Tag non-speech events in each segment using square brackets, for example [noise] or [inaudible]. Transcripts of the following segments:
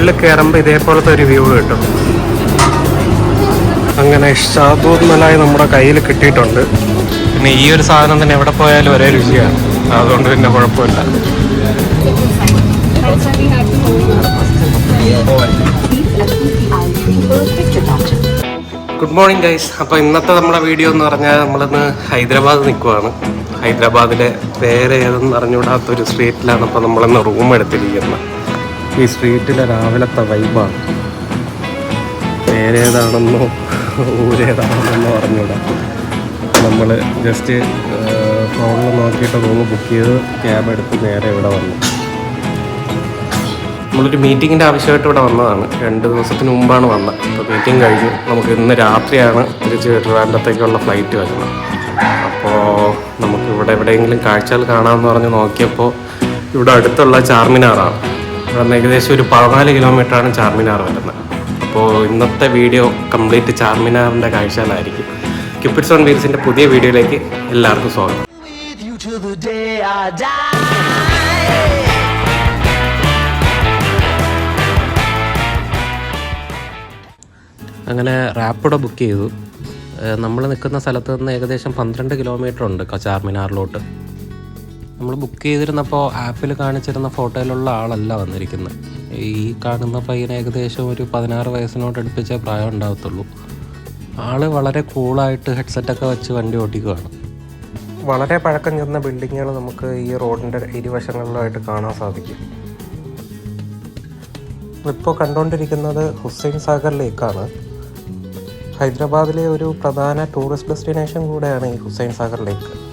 മേളിൽ കയറുമ്പോൾ ഇതേപോലത്തെ ഒരു വ്യൂ കിട്ടും. അങ്ങനെ ഷാദൂർ മലായി നമ്മുടെ കയ്യിൽ കിട്ടിയിട്ടുണ്ട്. പിന്നെ ഈ ഒരു സാധനം തന്നെ എവിടെ പോയാലും ഒരേ രുചിയാണ്. അതുകൊണ്ട് പിന്നെ കുഴപ്പമില്ല. ഗുഡ് മോർണിംഗ് ഗൈസ് അപ്പോൾ ഇന്നത്തെ നമ്മുടെ വീഡിയോ എന്ന് പറഞ്ഞാൽ നമ്മളിന്ന് ഹൈദരാബാദ് നിൽക്കുവാണ് ഹൈദരാബാദിലെ വേറെ ഏതെന്ന് അറിഞ്ഞുകൂടാത്തൊരു സ്ട്രീറ്റിലാണ് അപ്പോൾ നമ്മളിന്ന് റൂം എടുത്തിരിക്കുന്നത്. ഈ സ്ട്രീറ്റിലെ രാവിലത്തെ വൈബാണ് പേരേതാണെന്നോ ഊരേതാണെന്നോ അറിഞ്ഞൂടാ. നമ്മൾ ജസ്റ്റ് ഫോണിൽ നോക്കിയിട്ട് റൂം ബുക്ക് ചെയ്ത് ക്യാബ് എടുത്ത് നേരെ ഇവിടെ വന്നു. നമ്മളൊരു മീറ്റിങ്ങിന്റെ ആവശ്യമായിട്ട് ഇവിടെ വന്നതാണ്. രണ്ട് ദിവസത്തിന് മുമ്പാണ് വന്നത്. അപ്പോൾ മീറ്റിംഗ് കഴിഞ്ഞു നമുക്ക് ഇന്ന് രാത്രിയാണ് തിരിച്ച് ട്രിവാൻഡത്തേക്കുള്ള ഫ്ലൈറ്റ് വരുന്നത്. അപ്പോൾ നമുക്ക് ഇവിടെ എവിടെയെങ്കിലും കാഴ്ചകൾ കാണാമെന്ന് പറഞ്ഞ് നോക്കിയപ്പോൾ ഇവിടെ അടുത്തുള്ള ചാർമിനാറാണ്. ഇവിടെ നിന്ന് ഏകദേശം ഒരു പതിനാല് കിലോമീറ്ററാണ് ചാർമിനാർ വരുന്നത്. അപ്പോൾ ഇന്നത്തെ വീഡിയോ കംപ്ലീറ്റ് ചാർമിനാറിന്റെ കാഴ്ചകളായിരിക്കും. കിപ്പിഡ്സോൺ ഓൺ വീൽസിന്റെ പുതിയ വീഡിയോയിലേക്ക് എല്ലാവർക്കും സ്വാഗതം. With the day I die. അങ്ങനെ റാപ്പിഡോ ബുക്ക് ചെയ്തു. നമ്മൾ നിൽക്കുന്ന സ്ഥലത്ത് നിന്ന് ഏകദേശം പന്ത്രണ്ട് കിലോമീറ്റർ ഉണ്ട് ചാർമിനാറിലോട്ട്. നമ്മൾ ബുക്ക് ചെയ്തിരുന്നപ്പോൾ ആപ്പിൽ കാണിച്ചിരുന്ന ഫോട്ടോയിലുള്ള ആളല്ല വന്നിരിക്കുന്നത്. ഈ കാണുന്ന പയ്യന് ഏകദേശം ഒരു പതിനാറ് വയസ്സിനോട് അടുപ്പിച്ച പ്രായം ഉണ്ടാകത്തുള്ളൂ ആൾ വളരെ കൂളായിട്ട് ഹെഡ്സെറ്റൊക്കെ വെച്ച് വണ്ടി ഓടിക്കുകയാണ് വളരെ പഴക്കം ചെന്ന ബിൽഡിങ്ങുകൾ നമുക്ക് ഈ റോഡിന്റെ ഇരുവശങ്ങളിലായിട്ട് കാണാൻ സാധിക്കും. ഇപ്പോൾ കണ്ടുകൊണ്ടിരിക്കുന്നത് ഹുസൈൻ സാഗർ ലേക്കാണ്. ഹൈദരാബാദിലെ ഒരു പ്രധാന ടൂറിസ്റ്റ് ഡെസ്റ്റിനേഷൻ കൂടെയാണ് ഈ ഹുസൈൻ സാഗർ ലേക്ക്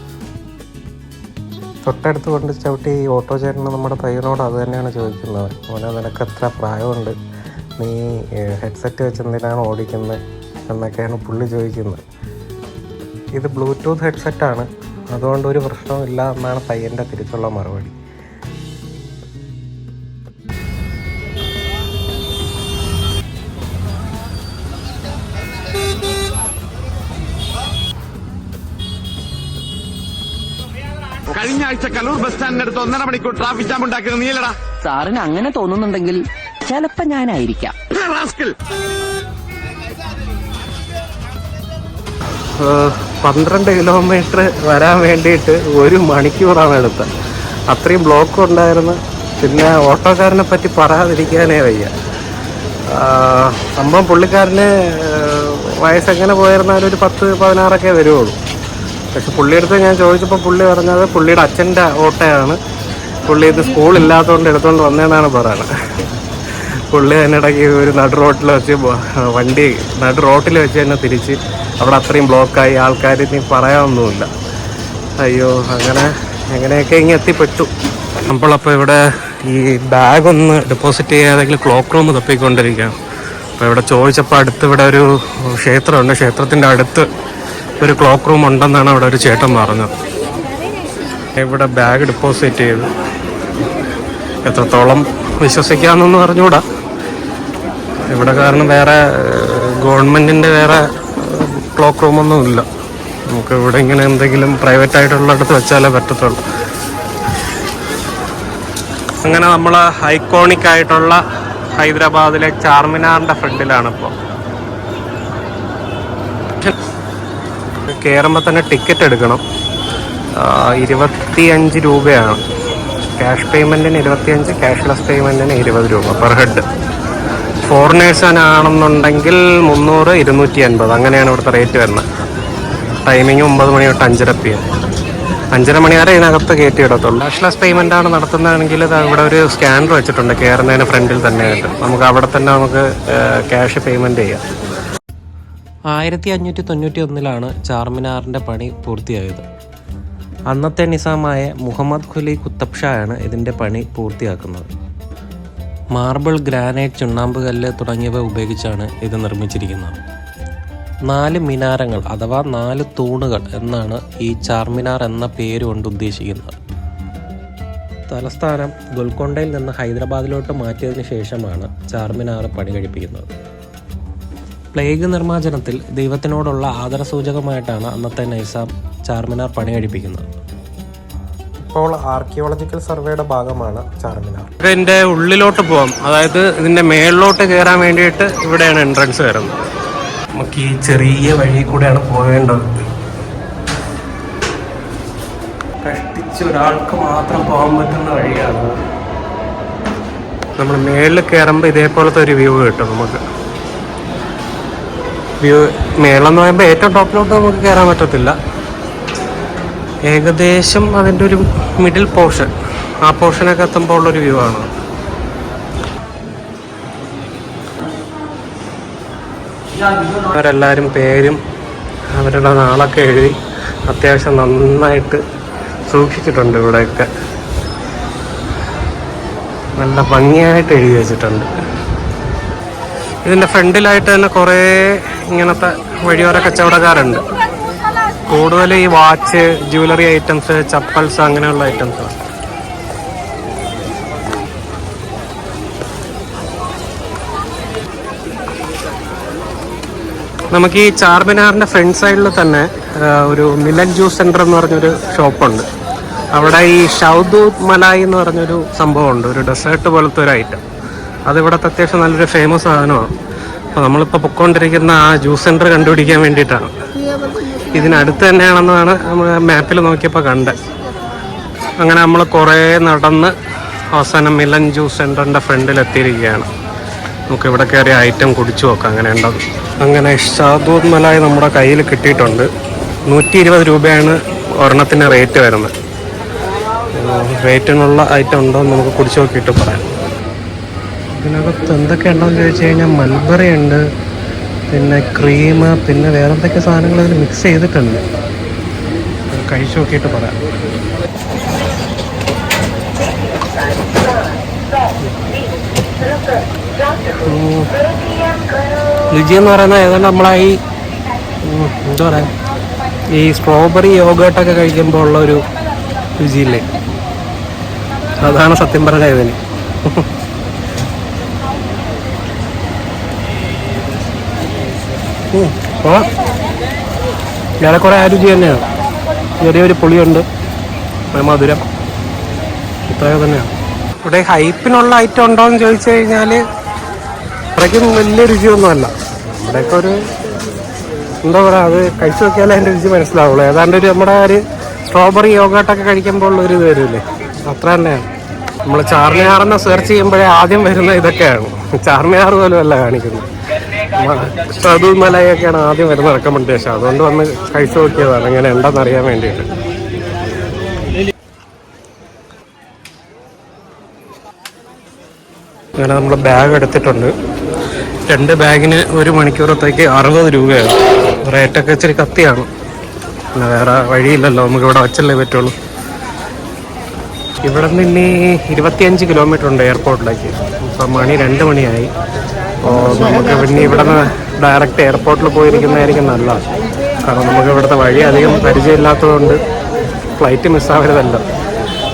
തൊട്ടടുത്ത് കൊണ്ട് ചവിട്ടി ഈ ഓട്ടോ ചേട്ടന് നമ്മുടെ പയ്യനോട് അത് തന്നെയാണ് ചോദിക്കുന്നത്. മോനെ നിനക്ക് എത്ര പ്രായമുണ്ട്? നീ ഹെഡ്സെറ്റ് വെച്ച് എന്തിനാണ് ഓടിക്കുന്നത് എന്നൊക്കെയാണ് പുള്ളി ചോദിക്കുന്നത്. ഇത് ബ്ലൂടൂത്ത് ഹെഡ്സെറ്റാണ്. അതുകൊണ്ട് ഒരു പ്രശ്നവുമില്ല എന്നാണ് പയ്യന്റെ തിരിച്ചുള്ള മറുപടി. ആഴ്ച കലൂർ ബസ് സ്റ്റാൻഡിനടുത്ത് ഒന്നര മണിക്കൂർ ട്രാഫിക് ജാം ഉണ്ടാക്കിയത് നീലടാ. സാറിന് അങ്ങനെ തോന്നുന്നുണ്ടെങ്കിൽ ചിലപ്പോ ഞാനായിരിക്കാം. റാസ്കിൽ. പന്ത്രണ്ട് കിലോമീറ്റർ വരാൻ വേണ്ടിയിട്ട് ഒരു മണിക്കൂറാണ് എടുത്തത്. അത്രയും ബ്ലോക്ക് ഉണ്ടായിരുന്നു. പിന്നെ ഓട്ടോക്കാരനെ പറ്റി പറയാതിരിക്കാനേ വയ്യ. സംഭവം പുള്ളിക്കാരന് വയസ്സെങ്ങനെ പോയിരുന്നാലും ഒരു പത്ത് പതിനാറൊക്കെ വരുവുള്ളൂ. പക്ഷെ പുള്ളിയെടുത്ത് ഞാൻ ചോദിച്ചപ്പോൾ പുള്ളി പറഞ്ഞത് പുള്ളിയുടെ അച്ഛന്റെ ഓട്ടയാണ്. പുള്ളി ഇത് സ്കൂളില്ലാത്തതുകൊണ്ട് എടുത്തുകൊണ്ട് വന്നതെന്നാണ് പറയുന്നത് പുള്ളി അതിനിടയ്ക്ക് ഒരു നടു റോട്ടിൽ വെച്ച് വണ്ടി നടു റോട്ടിൽ വെച്ച് തന്നെ തിരിച്ച് അവിടെ അത്രയും ബ്ലോക്കായി ആൾക്കാർ ഇനി പറയാനൊന്നുമില്ല. അയ്യോ അങ്ങനെ എങ്ങനെയൊക്കെ ഇങ്ങനെ എത്തിപ്പെട്ടു. നമ്മളപ്പോൾ ഇവിടെ ഈ ബാഗ് ഒന്ന് ഡെപ്പോസിറ്റ് ചെയ്യാതെങ്കിൽ ക്ലോക്ക് റൂം തപ്പിക്കൊണ്ടിരിക്കുകയാണ്. അപ്പോൾ ഇവിടെ ചോദിച്ചപ്പോൾ അടുത്ത് ഇവിടെ ഒരു ക്ഷേത്രമുണ്ട്. ക്ഷേത്രത്തിന്റെ അടുത്ത് ഒരു ക്ലോക്ക് റൂം ഉണ്ടെന്നാണ് അവിടെ ഒരു ചേട്ടൻ പറഞ്ഞത്. ഇവിടെ ബാഗ് ഡെപ്പോസിറ്റ് ചെയ്ത് എത്രത്തോളം വിശ്വസിക്കാമെന്നൊന്നും പറഞ്ഞുകൂടാ ഇവിടെ കാരണം വേറെ ഗവൺമെന്റിന്റെ വേറെ ക്ലോക്ക് റൂമൊന്നും ഇല്ല. നമുക്ക് ഇവിടെ ഇങ്ങനെ എന്തെങ്കിലും പ്രൈവറ്റ് ആയിട്ടുള്ള അടുത്ത് വെച്ചാലേ പറ്റത്തുള്ളൂ. അങ്ങനെ നമ്മൾ ഐക്കോണിക് ആയിട്ടുള്ള ഹൈദരാബാദിലെ ചാർമിനാറിന്റെ ഫ്രണ്ടിലാണ് ഇപ്പോൾ കയറുമ്പോൾ തന്നെ ടിക്കറ്റ് എടുക്കണം. ഇരുപത്തിയഞ്ച് രൂപയാണ്. ക്യാഷ് പേയ്മെന്റിന് ഇരുപത്തിയഞ്ച് ക്യാഷ്ലെസ് പേയ്മെന്റിന് ഇരുപത് രൂപ പെർ ഹെഡ് ഫോറിനേഴ്സിനാണെന്നുണ്ടെങ്കിൽ മുന്നൂറ് ഇരുന്നൂറ്റി അൻപത് അങ്ങനെയാണ് ഇവിടുത്തെ റേറ്റ് വരുന്നത്. ടൈമിങ് ഒമ്പത് മണി തൊട്ട് അഞ്ചര പി എം അഞ്ചര മണി വരെ ഇതിനകത്ത് കയറ്റി ഇടത്തുള്ളൂ ക്യാഷ്ലെസ് പേയ്മെന്റ് ആണ് നടത്തുന്നതെങ്കിൽ ഇവിടെ ഒരു സ്കാനർ വെച്ചിട്ടുണ്ട്. കയറുന്നതിന് ഫ്രണ്ടിൽ തന്നെ ആയിട്ട്. നമുക്ക് അവിടെ തന്നെ നമുക്ക് ക്യാഷ് പേയ്മെന്റ് ചെയ്യാം. ആയിരത്തി അഞ്ഞൂറ്റി തൊണ്ണൂറ്റി ഒന്നിലാണ് ചാർമിനാറിന്റെ പണി പൂർത്തിയായത്. അന്നത്തെ നിസാമായ മുഹമ്മദ് ഖുലി കുത്തബ് ഷായാണ് ഇതിന്റെ പണി പൂർത്തിയാക്കുന്നത്. മാർബിൾ ഗ്രാനൈറ്റ് ചുണ്ണാമ്പ് കല്ല് തുടങ്ങിയവ ഉപയോഗിച്ചാണ് ഇത് നിർമ്മിച്ചിരിക്കുന്നത്. നാല് മിനാരങ്ങൾ അഥവാ നാല് തൂണുകൾ എന്നാണ് ഈ ചാർമിനാർ എന്ന പേര് കൊണ്ട് ഉദ്ദേശിക്കുന്നത്. തലസ്ഥാനം ഗോൽക്കൊണ്ടയിൽ നിന്ന് ഹൈദരാബാദിലോട്ട് മാറ്റിയതിനു ശേഷമാണ് ചാർമിനാർ പണി കഴിപ്പിക്കുന്നത്. പ്ലേഗ് നിർമ്മാർജനത്തിൽ ദൈവത്തിനോടുള്ള ആദരസൂചകമായിട്ടാണ് അന്നത്തെ നൈസാം ചാർമിനാർ പണി കഴിപ്പിക്കുന്നത് ഇപ്പോൾ ആർക്കിയോളജിക്കൽ സർവേയുടെ ഭാഗമാണ് ചാർമിനാർ. ഇതിന്റെ ഉള്ളിലോട്ട് പോവാം. അതായത് ഇതിന്റെ മേളിലോട്ട് കയറാൻ വേണ്ടിയിട്ട് ഇവിടെയാണ് എൻട്രൻസ് വരുന്നത്. നമുക്ക് ഈ ചെറിയ വഴി കൂടെയാണ് പോകേണ്ടത് കഷ്ടിച്ച് ഒരാൾക്ക് മാത്രം പോകാൻ പറ്റുന്ന വഴിയാണ്. നമ്മൾ മേളിൽ കയറുമ്പോൾ ഇതേപോലത്തെ ഒരു വ്യൂ കിട്ടും നമുക്ക്. വ്യൂ മേളെന്ന് പറയുമ്പോൾ ഏറ്റവും ടോപ്പിലോട്ട് നമുക്ക് കയറാൻ പറ്റത്തില്ല. ഏകദേശം അതിന്റെ ഒരു മിഡിൽ പോർഷൻ ആ പോർഷനൊക്കെ എത്തുമ്പോൾ ഉള്ളൊരു വ്യൂ ആണ്. അവരെല്ലാവരും പേരും അവരുടെ നാളൊക്കെ എഴുതി അത്യാവശ്യം നന്നായിട്ട് സൂക്ഷിച്ചിട്ടുണ്ട് ഇവിടെയൊക്കെ. നല്ല ഭംഗിയായിട്ട് എഴുതി വെച്ചിട്ടുണ്ട്. ഇതിന്റെ ഫ്രണ്ടിലായിട്ട് തന്നെ കുറേ ഇങ്ങനത്തെ വഴിയോര കച്ചവടക്കാരുണ്ട്. കൂടുതൽ ഈ വാച്ച് ജുവലറി ഐറ്റംസ് ചപ്പൽസ് അങ്ങനെയുള്ള ഐറ്റംസ് നമുക്ക് ഈ ചാർമിനാറിന്റെ ഫ്രണ്ട് സൈഡിൽ തന്നെ ഒരു മിലൻ ജ്യൂസ് സെന്റർ എന്ന് പറഞ്ഞൊരു ഷോപ്പുണ്ട്. അവിടെ ഈ ഷൗദൂത് മലായി എന്ന് പറഞ്ഞൊരു സംഭവമുണ്ട്. ഒരു ഡെസേർട്ട് പോലത്തെ ഒരു ഐറ്റം. അത് ഇവിടുത്തെ അത്യാവശ്യം നല്ലൊരു ഫേമസ് സാധനമാണ് അപ്പോൾ നമ്മളിപ്പോൾ പൊക്കോണ്ടിരിക്കുന്ന ആ ജ്യൂസ് സെന്റർ കണ്ടുപിടിക്കാൻ വേണ്ടിയിട്ടാണ്. ഇതിനടുത്ത് തന്നെയാണെന്നാണ് നമ്മൾ മാപ്പിൽ നോക്കിയപ്പോൾ കണ്ടത്. അങ്ങനെ നമ്മൾ കുറേ നടന്ന് അവസാനം മിലൻ ജ്യൂസ് സെന്ററിന്റെ ഫ്രണ്ടിൽ എത്തിയിരിക്കുകയാണ്. നമുക്ക് ഇവിടെ കയറി ഐറ്റം കുടിച്ചു നോക്കാം. അങ്ങനെ ഉണ്ടത് അങ്ങനെ ഷാദൂത് മലായി നമ്മുടെ കയ്യിൽ കിട്ടിയിട്ടുണ്ട്. നൂറ്റി ഇരുപത് രൂപയാണ് ഒരെണ്ണത്തിന് റേറ്റ് വരുന്നത്. റേറ്റിനുള്ള ഐറ്റം ഉണ്ടോ എന്ന് നമുക്ക് കുടിച്ചു നോക്കിയിട്ട് പറയാം. ഇതിനകത്ത് എന്തൊക്കെ ഉണ്ടോയെന്ന് ചോദിച്ചു കഴിഞ്ഞാൽ മൽബറി ഉണ്ട് പിന്നെ ക്രീം പിന്നെ വേറെ എന്തൊക്കെ സാധനങ്ങൾ ഇതിൽ മിക്സ് ചെയ്തിട്ടുണ്ട്. കഴിച്ചു നോക്കിയിട്ട് പറയാം. രുചി എന്ന് പറയുന്നത് ഏതാണ്ട് നമ്മളെ ഈ എന്താ പറയാ ഈ സ്ട്രോബെറി യോഗേട്ടൊക്കെ കഴിക്കുമ്പോൾ ഉള്ള ഒരു രുചിയില്ലേ? അതാണ് സത്യം പറഞ്ഞ ഇതിന്. കൊള്ളാം. ഏറെക്കുറെ ആ രുചി തന്നെയാണ് ചെറിയൊരു പുളിയുണ്ട്. ഒരു മധുരം. ഇത്രയൊക്കെ തന്നെയാണ് ഇവിടെ ഹൈപ്പിനുള്ള ഐറ്റം ഉണ്ടോ എന്ന് ചോദിച്ചു കഴിഞ്ഞാൽ അത്രയ്ക്കും വലിയ രുചിയൊന്നുമല്ല നമ്മുടെയൊക്കെ ഒരു എന്താ പറയുക അത് കഴിച്ചു നോക്കിയാലേ അതിന്റെ രുചി മനസ്സിലാവുള്ളൂ. ഏതാണ്ട് ഒരു നമ്മുടെ ഒരു സ്ട്രോബെറി യോഗട്ടൊക്കെ കഴിക്കുമ്പോൾ ഉള്ളൊരു ഇത് വരില്ലേ? അത്ര തന്നെയാണ്. നമ്മൾ ചാർമിനാറെന്ന് സെർച്ച് ചെയ്യുമ്പോഴേ ആദ്യം വരുന്ന ഇതൊക്കെയാണ്. ചാർമിനാർ പോലും അല്ല കാണിക്കുന്നത്. ഷദു മലയൊക്കെയാണ് ആദ്യം വരുന്ന റെക്കമെൻഡേഷൻ അതുകൊണ്ട് വന്ന് കഴിച്ചു നോക്കിയതാണ്. എങ്ങനെ ഉണ്ടെന്ന് അറിയാൻ വേണ്ടിയിട്ട്. അങ്ങനെ നമ്മൾ ബാഗ് എടുത്തിട്ടുണ്ട്. രണ്ട് ബാഗിന് ഒരു മണിക്കൂറത്തേക്ക് അറുപത് രൂപയാണ്. റേറ്റൊക്കെ ഇച്ചിരി കത്തിയാണ്. പിന്നെ വേറെ വഴിയില്ലല്ലോ. നമുക്ക് ഇവിടെ വച്ചല്ലേ പറ്റുള്ളൂ. ഇവിടെ നിന്ന് ഇനി ഇരുപത്തിയഞ്ച് കിലോമീറ്റർ ഉണ്ട് എയർപോർട്ടിലേക്ക് ഇപ്പം മണി രണ്ട് മണിയായി. അപ്പോൾ നമുക്ക് പിന്നെ ഇവിടെ നിന്ന് ഡയറക്റ്റ് എയർപോർട്ടിൽ പോയിരിക്കുന്നതായിരിക്കും നല്ലത്. കാരണം നമുക്ക് ഇവിടുത്തെ വഴി അധികം പരിചയമില്ലാത്തതുകൊണ്ട് ഫ്ലൈറ്റ് മിസ്സാവരുതല്ലോ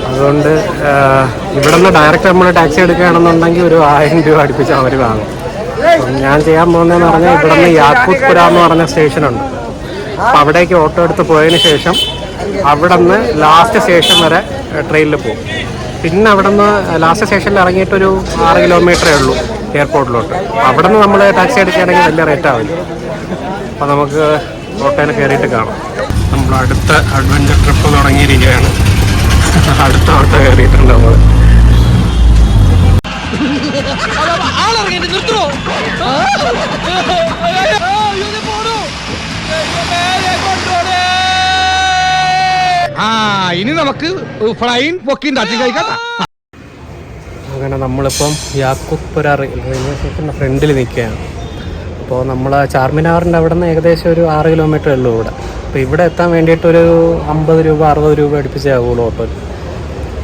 അതുകൊണ്ട് ഇവിടെ നിന്ന് ഡയറക്റ്റ് നമ്മൾ ടാക്സി എടുക്കുകയാണെന്നുണ്ടെങ്കിൽ ഒരു ആയിരം രൂപ അടുപ്പിച്ച് അവർ വാങ്ങും. ഞാൻ ചെയ്യാൻ പോകുന്നതെന്ന് പറഞ്ഞാൽ ഇവിടെ നിന്ന് യാക്കൂത്പുര എന്ന് പറഞ്ഞ സ്റ്റേഷനുണ്ട്. അപ്പം അവിടേക്ക് ഓട്ടോ എടുത്ത് പോയതിന് ശേഷം അവിടെ നിന്ന് ലാസ്റ്റ് സ്റ്റേഷൻ വരെ ട്രെയിനിൽ പോകും. പിന്നെ അവിടെ നിന്ന് ലാസ്റ്റ് സ്റ്റേഷനിൽ ഇറങ്ങിയിട്ട് ഒരു ആറ് കിലോമീറ്ററേ ഉള്ളൂ എയർപോർട്ടിലോട്ട് അവിടെ നിന്ന് നമ്മൾ ടാക്സി അടിക്കുകയാണെങ്കിൽ വലിയ റേറ്റ് ആവില്ല. അപ്പോൾ നമുക്ക് ഓട്ടോയിൽ കയറിയിട്ട് കാണാം. നമ്മൾ അടുത്ത അഡ്വഞ്ചർ ട്രിപ്പ് തുടങ്ങിയിരിക്കുകയാണ്. [laughs] അടുത്ത ഓട്ടോ കയറിയിട്ടുണ്ട് നമ്മൾ ആ ഇനി നമുക്ക് കഴിക്കാം. അങ്ങനെ നമ്മളിപ്പം യാക്കുപ്പുര റെയിൽവേ സ്റ്റേഷന്റെ ഫ്രണ്ടിൽ നിൽക്കുകയാണ്. അപ്പോൾ നമ്മൾ ചാർമിനാറിന്റെ അവിടെ നിന്ന് ഏകദേശം ഒരു ആറ് കിലോമീറ്റർ ഉള്ളൂ ഇവിടെ. അപ്പോൾ ഇവിടെ എത്താൻ വേണ്ടിയിട്ടൊരു അമ്പത് രൂപ അറുപത് രൂപ അടുപ്പിച്ചേ ആവുള്ളൂ ഓട്ടോ.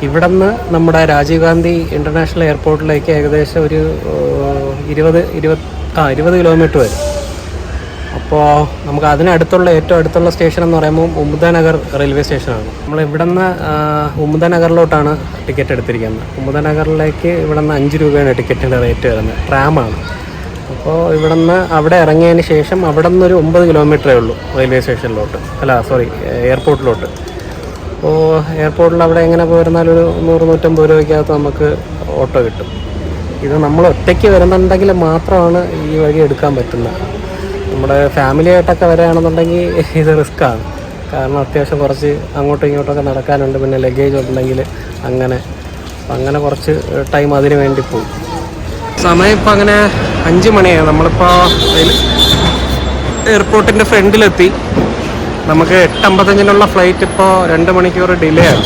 ഇവിടെ നിന്ന് നമ്മുടെ രാജീവ് ഗാന്ധി ഇന്റർനാഷണൽ എയർപോർട്ടിലേക്ക് ഏകദേശം ഒരു ഇരുപത് ഇരുപത് ആ ഇരുപത് കിലോമീറ്റർ വരും. അപ്പോൾ നമുക്ക് അതിനടുത്തുള്ള ഏറ്റവും അടുത്തുള്ള സ്റ്റേഷൻ എന്ന് പറയുമ്പോൾ ഉമുദനഗർ റെയിൽവേ സ്റ്റേഷനാണ് നമ്മൾ ഇവിടെ നിന്ന് ഉമുദനഗറിലോട്ടാണ് ടിക്കറ്റ് എടുത്തിരിക്കുന്നത്. ഉമുദനഗറിലേക്ക് ഇവിടെ നിന്ന് അഞ്ച് രൂപയാണ് ടിക്കറ്റിന്റെ റേറ്റ് വരുന്നത്. ട്രാമാണ് അപ്പോൾ ഇവിടെ നിന്ന് അവിടെ ഇറങ്ങിയതിന് ശേഷം അവിടെ നിന്ന് ഒരു ഒമ്പത് കിലോമീറ്ററേ ഉള്ളൂ റെയിൽവേ സ്റ്റേഷനിലോട്ട് അല്ല സോറി എയർപോർട്ടിലോട്ട് അപ്പോൾ എയർപോർട്ടിൽ അവിടെ എങ്ങനെ പോയിരുന്നാലും ഒരു നൂറ് നൂറ്റമ്പത് രൂപയ്ക്കകത്ത് നമുക്ക് ഓട്ടോ കിട്ടും. ഇത് നമ്മൾ ഒറ്റയ്ക്ക് വരുന്നുണ്ടെങ്കിൽ മാത്രമാണ് ഈ വഴി എടുക്കാൻ പറ്റുന്നത്. നമ്മുടെ ഫാമിലി ആയിട്ടൊക്കെ വരികയാണെന്നുണ്ടെങ്കിൽ ഇത് റിസ്ക്കാണ് കാരണം അത്യാവശ്യം കുറച്ച് അങ്ങോട്ടും ഇങ്ങോട്ടൊക്കെ നടക്കാനുണ്ട്. പിന്നെ ലഗേജ് ഉണ്ടെങ്കിൽ അങ്ങനെ അങ്ങനെ കുറച്ച് ടൈം അതിന് വേണ്ടി പോകും. സമയം ഇപ്പം അങ്ങനെ അഞ്ച് മണിയാണ്. നമ്മളിപ്പോൾ എയർപോർട്ടിന്റെ ഫ്രണ്ടിലെത്തി. നമുക്ക് എട്ടമ്പത്തഞ്ചിനുള്ള ഫ്ലൈറ്റ് ഇപ്പോൾ രണ്ട് മണിക്കൂർ ഡിലേ ആണ്.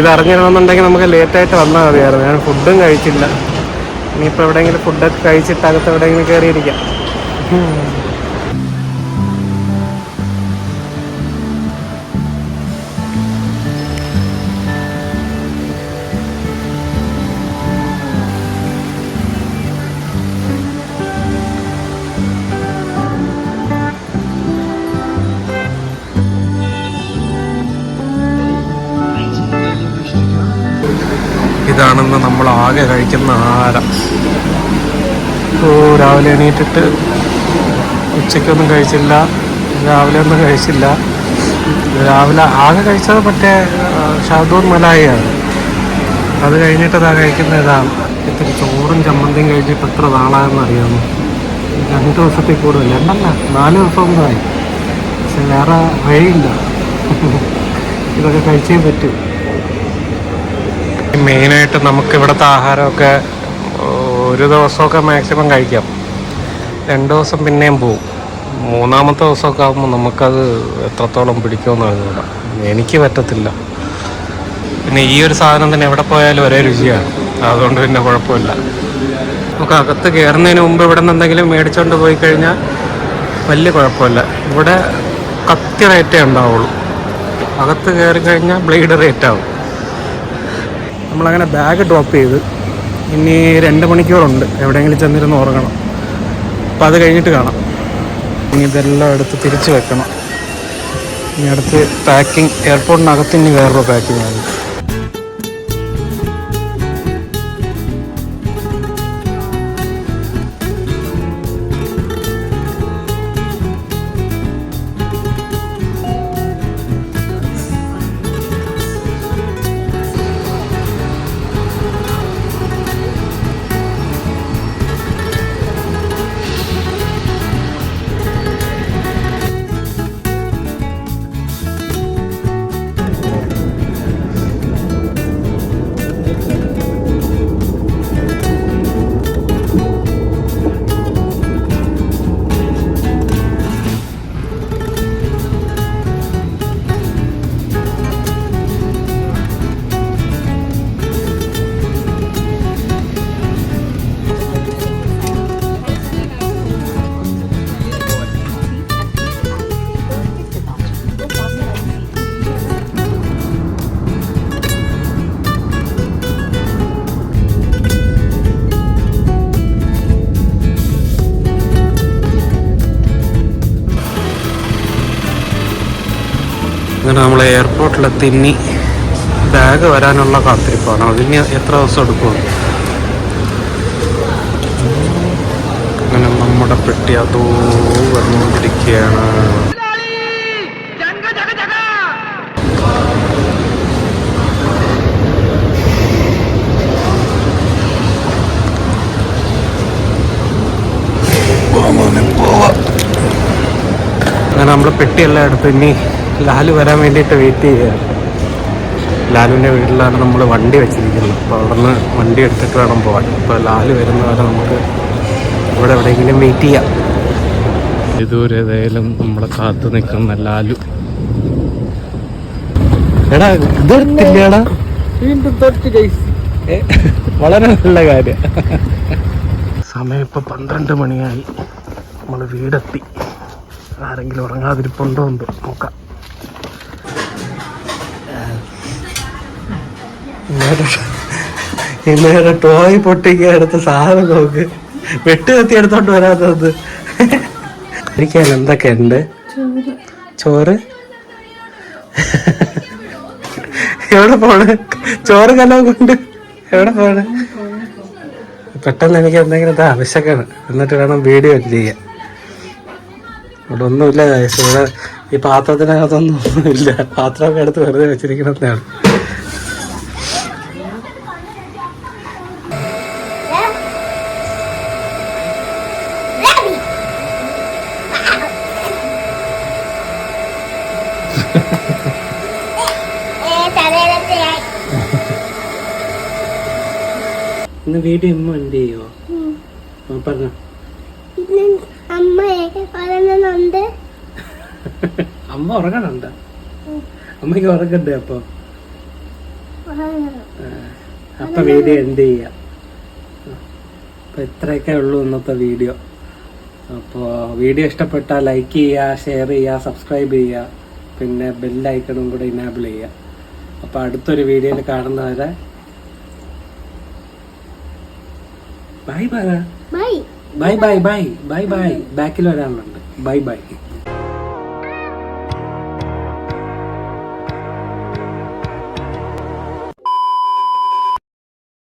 ഇത് അറിഞ്ഞിരുന്നുണ്ടെങ്കിൽ നമുക്ക് ലേറ്റായിട്ട് വന്നാൽ മതിയായിരുന്നു. ഞാൻ ഫുഡും കഴിച്ചില്ല. ഇനിയിപ്പോൾ എവിടെയെങ്കിലും ഫുഡൊക്കെ കഴിച്ചിട്ട് അകത്ത് എവിടെയെങ്കിലും കയറിയിരിക്കാം ഇതാണെന്ന് നമ്മൾ ആകെ കഴിക്കുന്ന ആഹാരം. ഓ രാവിലെ എണീറ്റിട്ട് ഉച്ചയ്ക്കൊന്നും കഴിച്ചില്ല രാവിലെ ഒന്നും കഴിച്ചില്ല. രാവിലെ ആകെ കഴിച്ചത് മറ്റേ ഷാദൂർ മലായിയാണ്. അത് കഴിഞ്ഞിട്ട് ഇതാ കഴിക്കുന്ന ഇതാണ്. ഇത്തിരി ചോറും ചമ്മന്തിയും കഴിച്ചിട്ട് എത്ര നാളായെന്ന് അറിയാമോ? രണ്ട് ദിവസത്തിൽ കൂടുതൽ. രണ്ടല്ല നാല് ദിവസം ആയി. പക്ഷെ വേറെ വഴിയില്ല. ഇതൊക്കെ കഴിച്ചേ പറ്റൂ. മെയിനായിട്ട് നമുക്ക് ഇവിടുത്തെ ആഹാരമൊക്കെ ഒരു ദിവസമൊക്കെ മാക്സിമം കഴിക്കാം. രണ്ട് ദിവസം പിന്നെയും പോവും. മൂന്നാമത്തെ ദിവസമൊക്കെ ആകുമ്പോൾ നമുക്കത് എത്രത്തോളം പിടിക്കുമെന്ന് അറിഞ്ഞൂട എനിക്ക് പറ്റത്തില്ല. പിന്നെ ഈ ഒരു സാധനം തന്നെ എവിടെ പോയാലും ഒരേ രുചിയാണ്. അതുകൊണ്ട് പിന്നെ കുഴപ്പമില്ല. നമുക്ക് അകത്ത് കയറുന്നതിന് മുമ്പ് ഇവിടെ നിന്ന് എന്തെങ്കിലും മേടിച്ചുകൊണ്ട് പോയി കഴിഞ്ഞാൽ വലിയ കുഴപ്പമില്ല. ഇവിടെ കത്തി റേറ്റേ ഉണ്ടാവുള്ളൂ. അകത്ത് കയറി കഴിഞ്ഞാൽ ബ്ലേഡ് റേറ്റ് ആവും. നമ്മളങ്ങനെ ബാഗ് ഡ്രോപ്പ് ചെയ്ത് ഇനി രണ്ട് മണിക്കൂറുണ്ട്. എവിടെയെങ്കിലും ചെന്നിരുന്ന് ഉറങ്ങണം. അപ്പം അത് കഴിഞ്ഞിട്ട് കാണാം. ഇനി ഇതെല്ലാം എടുത്ത് തിരിച്ച് വെക്കണം. ഇനി അടുത്ത് പാക്കിംഗ് എയർപോർട്ടിനകത്ത് ഇനി വേറൊരു പാക്കിംഗ് ആണ് എയർപോർട്ടിലെത്തി തിന്നി ബാഗ് വരാനുള്ള കാത്തിരിപ്പാണ്. അതിന് എത്ര ദിവസം എടുക്കും? അങ്ങനെ നമ്മുടെ പെട്ടി അതോ വന്നുകൊണ്ടിരിക്കുകയാണ്. അങ്ങനെ നമ്മൾ പെട്ടിയെല്ലാം എടുത്ത് ഇനി ലാലു വരാൻ വേണ്ടിയിട്ട് വെയിറ്റ് ചെയ്യുകയാണ് ലാലുവിന്റെ വീട്ടിലാണ് നമ്മൾ വണ്ടി വെച്ചിരിക്കുന്നത്. അപ്പോൾ അവിടുന്ന് വണ്ടി എടുത്തിട്ട് വേണം പോകാൻ അപ്പോൾ ലാലു വരുന്നവരെ നമുക്ക് ഇവിടെ എവിടെയെങ്കിലും വെയിറ്റ് ചെയ്യാം. ഇതുവരെ ഏതായാലും നമ്മളെ കാത്തു നിൽക്കുന്ന ലാലു. എടാ ഇതെടുത്തില്ലടാ വീണ്ടും തൊട്ട് വളരെ നല്ല കാര്യം. സമയം ഇപ്പൊ പന്ത്രണ്ട് മണിയായി. നമ്മൾ വീടെത്തി. ആരെങ്കിലും ഉറങ്ങാതിരിപ്പുണ്ടോ ഉണ്ടോ നോക്കാം. ഇന്നേരം ടോയ് പൊട്ടിക്ക എടുത്ത സാധനം നോക്ക്. വെട്ട് കത്തി എടുത്തോണ്ട് വരാത്തത്. ഇരിക്കാൻ എന്തൊക്കെ ഉണ്ട് ചോറ്? എവിടെ പോണ്? ചോറ് കലോ കൊണ്ട്. എവിടെ പോണ്? പെട്ടെന്ന് എനിക്ക് എന്തെങ്കിലും ഇത് ആവശ്യക്കാണ്. എന്നിട്ട് വേണം വീഡിയോ ചെയ്യാൻ. ഇവിടെ ഒന്നുമില്ല. ഇവിടെ ഈ പാത്രത്തിനകത്തൊന്നും ഇല്ല പാത്രമൊക്കെ എടുത്ത് വെറുതെ വെച്ചിരിക്കണതാണ് ഇന്ന് വീഡിയോ അമ്മ എന്ത് ചെയ്യോ? പറഞ്ഞ. അമ്മ ഉറങ്ങണുണ്ട്. അമ്മയ്ക്ക് ഉറങ്ങണ്ടേ അപ്പൊ? അപ്പൊ വീഡിയോ എന്ത് ചെയ്യാം? അപ്പൊ ഇത്രയൊക്കെ ഉള്ളൂ ഇന്നത്തെ വീഡിയോ. അപ്പോൾ വീഡിയോ ഇഷ്ടപ്പെട്ടാൽ ലൈക്ക് ചെയ്യുക ഷെയർ ചെയ്യുക സബ്സ്ക്രൈബ് ചെയ്യുക പിന്നെ ബെല്ലൈക്കണും കൂടെ ഇനാബിൾ ചെയ്യുക അപ്പോൾ അടുത്തൊരു വീഡിയോയിൽ കാണുന്നവരെ ബൈ പറ bye bye bye bye bye bye ബാക്കിൽ ഒരാളുണ്ട് ബൈ ബൈ